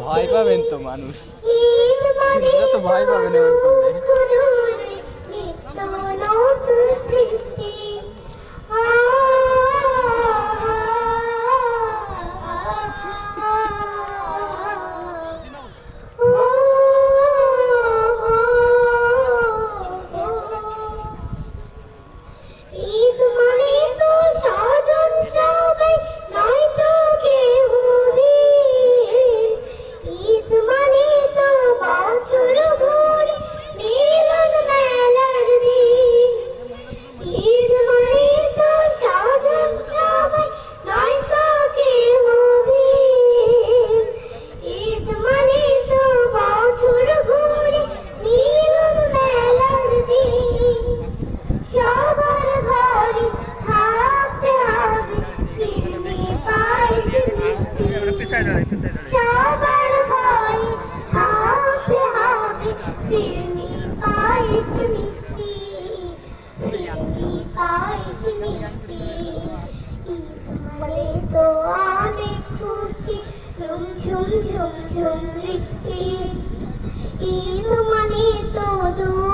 ভয় পাবেন তো মানুষ। তো ভয় পাবেন এমন করলে পায়েস মিষ্টি ফিরনি পায়েস মিষ্টি ঈদ তো অনেক খুশি ঝুম ঝুম ঝুম ঝুম বৃষ্টি ঈদ মানে তো দূর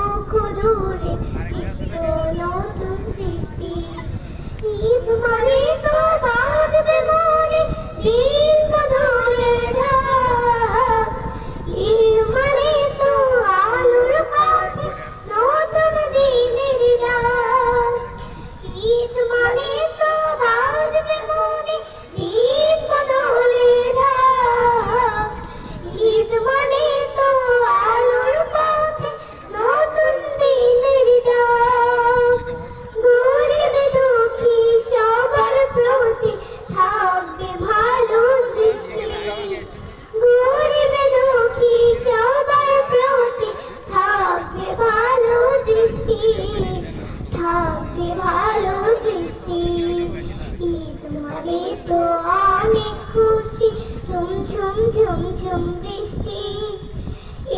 ঝুম ঝুম ঝুম বৃষ্টি।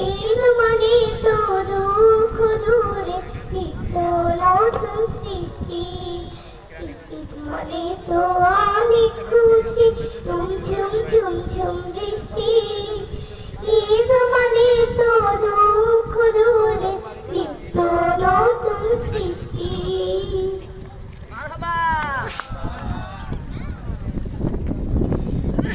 এর মানে তো দুঃখ দূরে, নিত্য নতুন সৃষ্টি। মনে তো অনেক খুশি। ঝুম ঝুম ঝুম ঝুম বৃষ্টি।